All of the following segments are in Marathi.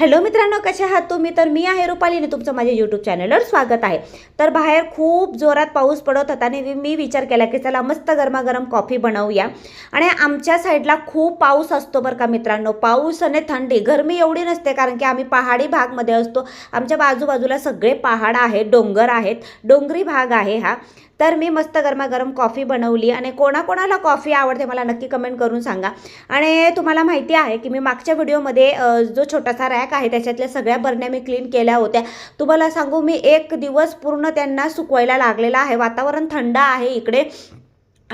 हॅलो मित्रांनो कसे आहात तुम्ही? तर मी आहे रुपालीने तुमचं माझ्या यूट्यूब चॅनलवर स्वागत आहे. तर बाहेर खूप जोरात पाऊस पडत होता आणि मी- विचार केला की चला मस्त गरमागरम कॉफी बनवूया. आणि आमच्या साईडला खूप पाऊस असतो बरं का मित्रांनो. पाऊस आणि थंडी गरमी एवढी नसते कारण की आम्ही पहाडी भागमध्ये असतो. आमच्या बाजूबाजूला सगळे पहाड आहेत डोंगर आहेत. डोंगरी भाग आहे हा. तर मी मस्त गरमागरम कॉफी बनवली आणि कोणाकोणाला कॉफी आवडते मला नक्की कमेंट करून सांगा. आणि तुम्हाला माहिती आहे की मी मागच्या व्हिडिओमध्ये जो छोटासा रॅक आहे त्याच्यातल्या सगळ्या बरण्या मी क्लीन केल्या होत्या. तुम्हाला सांगू मी एक दिवस पूर्ण त्यांना सुकवायला लागलेला आहे. वातावरण थंड आहे इकडे.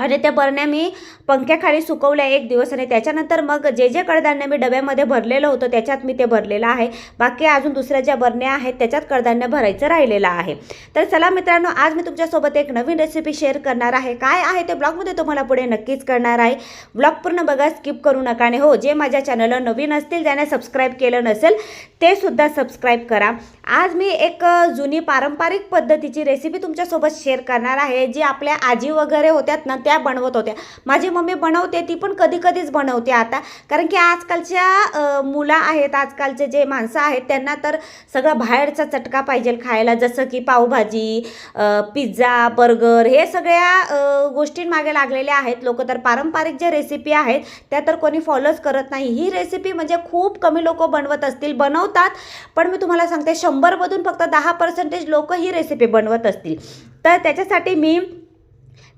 आणि त्या बरण्या मी पंख्याखाली सुकवल्या एक दिवस आणि त्याच्यानंतर मग जे जे कडधान्य मी डब्यामध्ये भरलेलं होतं त्याच्यात मी ते भरलेलं आहे. बाकी अजून दुसऱ्या ज्या बरण्या आहेत त्याच्यात कडधान्य भरायचं राहिलेलं आहे. तर चला मित्रांनो आज मी तुमच्यासोबत एक नवीन रेसिपी शेअर करणार आहे. काय आहे ते ब्लॉगमध्ये तुम्हाला पुढे नक्कीच करणार आहे. ब्लॉग पूर्ण बघा स्किप करू नका. आणि हो जे माझ्या चॅनलला नवीन असतील ज्याने सबस्क्राईब केलं नसेल ते सुद्धा सबस्क्राईब करा. आज मी एक जुनी पारंपरिक पद्धतीची रेसिपी तुमच्यासोबत शेअर करणार आहे जी आपल्या आजी वगैरे होत्यात ना त्या त्या बनवत होत्या. माझी मम्मी बनवते ती पण कधी कधीच बनवते आता. कारण की आजकालच्या मुलं आहेत आजकालचे जे माणसं आहेत त्यांना तर सगळं बाहेरचा चटका पाहिजे खायला. जसं की पावभाजी पिझ्झा बर्गर हे सगळ्या गोष्टींमागे लागलेल्या आहेत. लोक तर पारंपरिक ज्या रेसिपी आहेत त्या तर कोणी फॉलोच करत नाही. ही रेसिपी म्हणजे खूप कमी लोक बनवत असतील बनवतात. पण मी तुम्हाला सांगते शंभरमधून फक्त दहा पर्सेंटेज लोक ही रेसिपी बनवत असतील. तर त्याच्यासाठी मी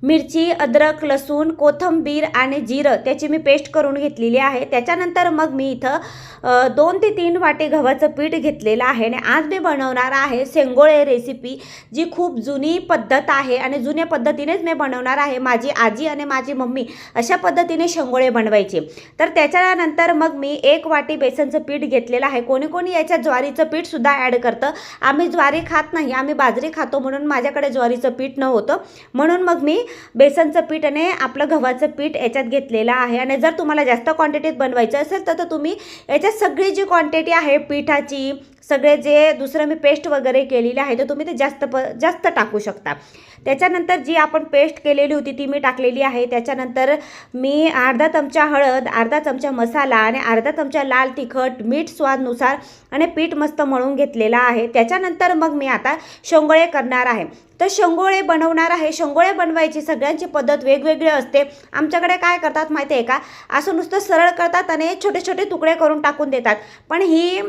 मिरची अद्रक लसूण कोथंबीर आणि जिरं त्याची मी पेस्ट करून घेतलेली आहे. त्याच्यानंतर मग मी इथं दोन ते तीन वाटी गव्हाचं पीठ घेतलेलं आहे आणि आज मी बनवणार आहे शेंगोळे रेसिपी जी खूप जुनी पद्धत आहे आणि जुन्या पद्धतीनेच मी बनवणार आहे. माझी आजी आणि माझी मम्मी अशा पद्धतीने शेंगोळे बनवायचे. तर त्याच्यानंतर मग मी एक वाटी बेसनचं पीठ घेतलेलं आहे. कोणी कोणी याच्यात ज्वारीचं पीठसुद्धा ॲड करतं. आम्ही ज्वारी खात नाही आम्ही बाजरी खातो म्हणून माझ्याकडे ज्वारीचं पीठ नव्हतं. म्हणून मग मी बेसनचं पीठ आणि आपलं गव्हाचं पीठ याच्यात घेतलेलं आहे. आणि जर तुम्हाला जास्त क्वांटिटीत बनवायचं असेल तर तुम्ही याच्यात सगळी जी क्वांटिटी आहे पिठाची सगळे जे दुसरं मी पेस्ट वगैरे केलेली आहे तर तुम्ही ते जास्त प जास्त टाकू शकता. त्याच्यानंतर जी आपण पेस्ट केलेली होती ती मी टाकलेली आहे. त्याच्यानंतर मी अर्धा चमचा हळद अर्धा चमचा मसाला आणि अर्धा चमचा लाल तिखट मीठ स्वादनुसार आणि पीठ मस्त मळून घेतलेलं आहे. त्याच्यानंतर मग मी आता शेंगोळे करणार आहे. तर शेंगोळे बनवणार आहे. शेंगोळे बनवायची सगळ्यांची पद्धत वेगवेगळी असते. आमच्याकडे काय करतात माहिती आहे का? असं नुसतं सरळ करतात आणि छोटे छोटे तुकडे करून टाकून देतात. पण ही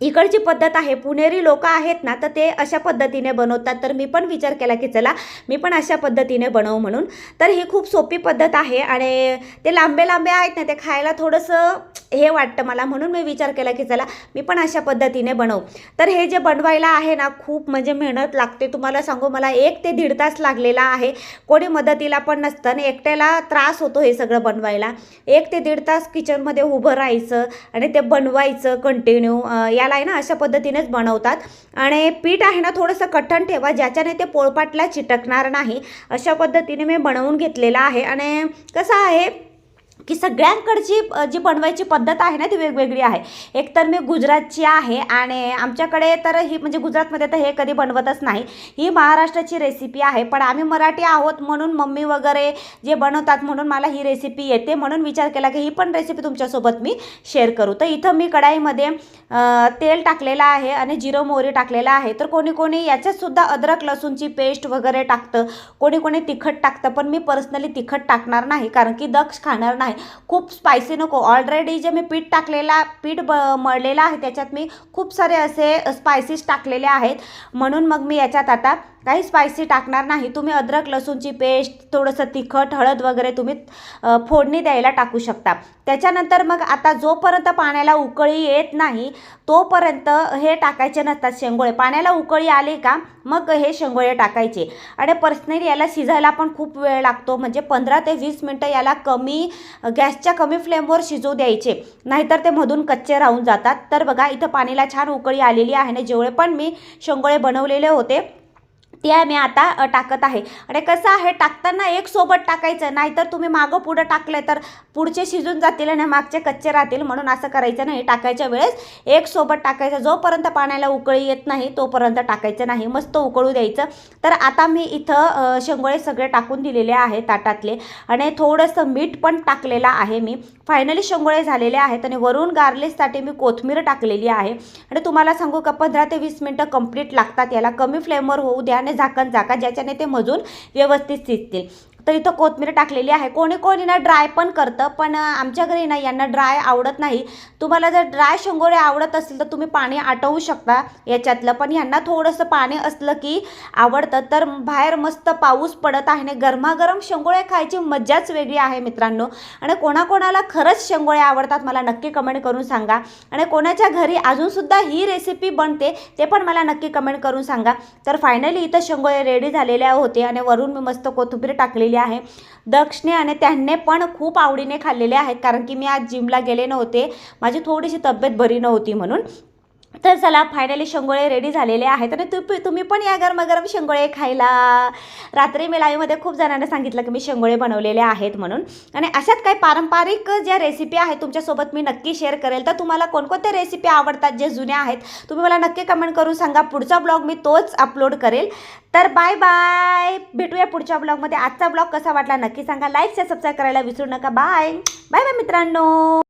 इकडची पद्धत आहे पुणेरी लोक आहेत ना तर ते अशा पद्धतीने बनवतात. तर मी पण विचार केला की चला मी पण अशा पद्धतीने बनवू म्हणून. तर ही खूप सोपी पद्धत आहे आणि ते लांबे लांबे आहेत ना ते खायला थोडंसं हे वाटतं मला म्हणून मी विचार केला की चला मी पण अशा पद्धतीने बनवू. तर हे जे बनवायला आहे ना खूप म्हणजे मेहनत लागते. तुम्हाला सांगू मला एक ते दीड तास लागलेला आहे. कोणी मदतीला पण नसतं आणि एकट्याला त्रास होतो हे सगळं बनवायला. एक ते दीड तास किचनमध्ये उभं राहायचं आणि ते बनवायचं कंटिन्यू या याला आहे ना अशा पद्धतीनेच बनवतात. आणि पीठ आहे ना थोडंसं कठण ठेवा ज्याच्याने ते पोळपाटला चिटकणार नाही. अशा पद्धतीने मी बनवून घेतलेलं आहे. आणि कसं आहे की सगळ्यांकडची जी बनवायची पद्धत आहे ना ती वेगवेगळी आहे. एक तर मी गुजरातची आहे आणि आमच्याकडे तर ही म्हणजे गुजरातमध्ये तर हे कधी बनवतच नाही. ही महाराष्ट्राची रेसिपी आहे. पण आम्ही मराठी आहोत म्हणून मम्मी वगैरे जे बनवतात म्हणून मला ही रेसिपी येते म्हणून विचार केला की ही पण रेसिपी तुमच्यासोबत मी शेअर करू. तर इथं मी कढाईमध्ये तेल टाकलेलं आहे आणि जिरं मोहरी टाकलेलं आहे. तर कोणी कोणी याच्यातसुद्धा अद्रक लसूणची पेस्ट वगैरे टाकतं. कोणी कोणी तिखट टाकतं. पण मी पर्सनली तिखट टाकणार नाही. कारण की दक्ष खाणार नाही. खूप स्पायसी नको. ऑलरेडी जे मी पीठ टाकलेला पीठ ब मळलेलं आहे त्याच्यात मी खूप सारे असे स्पायसीस टाकलेले आहेत. म्हणून मग मी याच्यात आता काही स्पायसी टाकणार नाही. तुम्ही अद्रक लसूणची पेस्ट थोडंसं तिखट हळद वगैरे तुम्ही फोडणी द्यायला टाकू शकता. त्याच्यानंतर मग आता जोपर्यंत पाण्याला उकळी येत नाही तोपर्यंत हे टाकायचे नसतात शेंगोळे. पाण्याला उकळी आली का मग हे शेंगोळे टाकायचे. आणि पर्सनली याला शिजायला पण खूप वेळ लागतो. म्हणजे पंधरा ते वीस मिनटं याला कमी गॅसच्या कमी फ्लेमवर शिजू द्यायचे. नाहीतर ते मधून कच्चे राहून जातात. तर बघा इथं पाणीला छान उकळी आलेली आहे. आणि जेवढे पण मी शेंगोळे बनवलेले होते ते मी आता टाकत आहे. आणि कसं आहे टाकताना एक सोबत टाकायचं नाहीतर तुम्ही मागं पुढं टाकलं तर पुढचे शिजून जातील आणि मागचे कच्चे राहतील म्हणून असं करायचं नाही. टाकायच्या वेळेस एक सोबत टाकायचं. जोपर्यंत पाण्याला उकळी येत नाही तोपर्यंत टाकायचं नाही. मस्त उकळू द्यायचं. तर आता मी इथं शेंगोळे सगळे टाकून दिलेले आहे ताटातले. आणि थोडंसं मीठ पण टाकलेलं आहे मी. फायनली शेंगोळे झालेले आहेत आणि वरून गार्लिशसाठी मी कोथमीर टाकलेली आहे. आणि तुम्हाला सांगू का पंधरा ते वीस मिनटं कंप्लीट लागतात. याला कमी फ्लेमवर होऊ द्या झाकण झाका ज्याच्याने ते मजून व्यवस्थित शिजतील. तर इथं कोथमीर टाकलेली आहे. कोणी कोणी ना ड्राय पण करतं पण आमच्या घरी ना यांना ड्राय आवडत नाही. तुम्हाला जर ड्राय शेंगोळे आवडत असतील तर तुम्ही पाणी आटवू शकता याच्यातलं. पण ह्यांना थोडंसं पाणी असलं की आवडतं तर बाहेर मस्त पाऊस पडत आहे आणि गरमागरम शेंगोळे खायची मज्जाच वेगळी आहे मित्रांनो. आणि कोणाकोणाला खरंच शेंगोळे आवडतात मला नक्की कमेंट करून सांगा. आणि कोणाच्या घरी अजूनसुद्धा ही रेसिपी बनते ते पण मला नक्की कमेंट करून सांगा. तर फायनली इथं शेंगोळे रेडी झालेले होते आणि वरून मी मस्त कोथिंबीर टाकलेली आहे. दक्षने आणि त्यांनी पण खूप आवडीने खाल्लेले आहेत. कारण की मी आज जिमला गेले नव्हते. माझी थोडीशी तब्येत बरी नव्हती म्हणून. तर चला फायनली शेंगोळे रेडी झालेले आहेत. आणि तुम्ही तुम्ही पण या गरमागरम शेंगोळे खायला. रात्री मी लाईव्हमध्ये खूप जणांना सांगितलं की मी शेंगोळे बनवलेले आहेत म्हणून. आणि अशात काही पारंपरिक ज्या रेसिपी आहेत तुमच्यासोबत मी नक्की शेअर करेल. तर तुम्हाला कोणकोणत्या रेसिपी आवडतात जे जुन्या आहेत तुम्ही मला नक्की कमेंट करून सांगा. पुढचा ब्लॉग मी तोच अपलोड करेल. तर बाय बाय भेटूया पुढच्या ब्लॉगमध्ये आजचा ब्लॉग कसा वाटला नक्की सांगा. लाईक शेअर सबस्क्राईब करायला विसरू नका. बाय बाय बाय मित्रांनो.